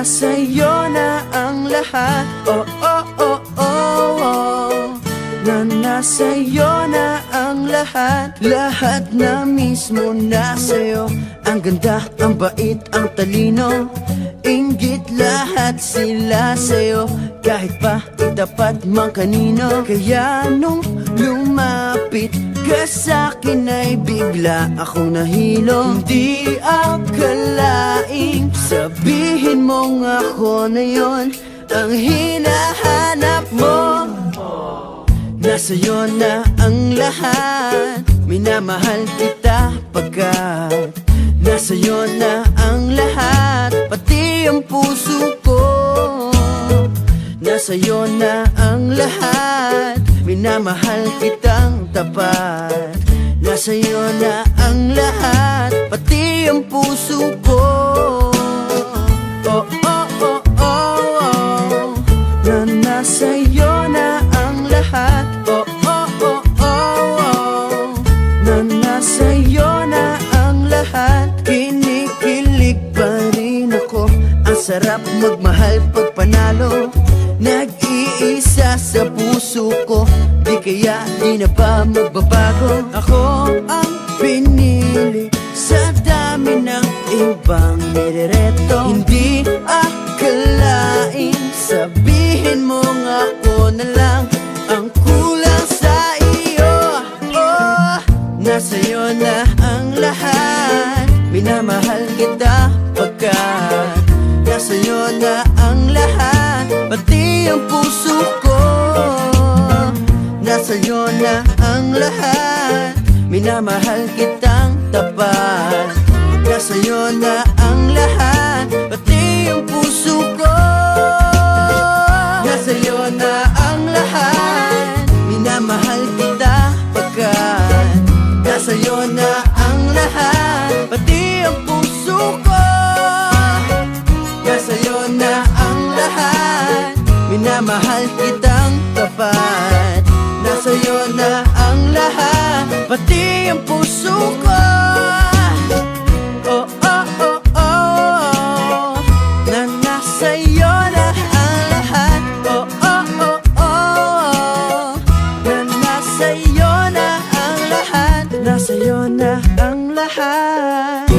Na nasa'yo na ang lahat. Oh, oh, oh, oh, oh. Na nasa'yo na ang lahat. Lahat na mismo nasa'yo Ang ganda, ang bait, ang talino. Inggit lahat sila sa'yo. Kahit pa itapat man kanino. Kaya nung lumapit ka sa'kin ay bigla akong nahilo. Hindi akalaing sabihin mong ako na yon Ang hinahanap mo. Nasa'yo na ang lahat. Minamahal kita pagkat Nasa'yo na ang lahat. Pati ang puso ko. Nasa'yo na ang lahat Minamahal kitang tapat. Nasa'yo na ang lahat Pati ang puso ko. Oh, oh, oh, oh, oh. Na nasa'yo na ang lahat. Oh, oh, oh, oh, oh. Na nasa'yo na ang lahat. Kinikilig pa rin ako. Ang sarap magmahal pag panalo puso ko Di kaya di na ba magbabago? Ako ang pinili Sa dami ng ibang nirereto Hindi akalain Sabihin mo nga ako na lang Ang kulang sa iyo. Oh, nasa'yo na ang lahat. Minamahal kita Nasa'yo na ang lahat. Minamahal kitang tapat. Nasa'yo na ang lahat Pati ang puso ko. Nasa'yo na ang lahat. Minamahal kita pagkat. Nasa'yo na ang lahat Pati ang puso ko. Nasa'yo na ang lahat. Minamahal kitang tapat Sa'yo na ang lahat.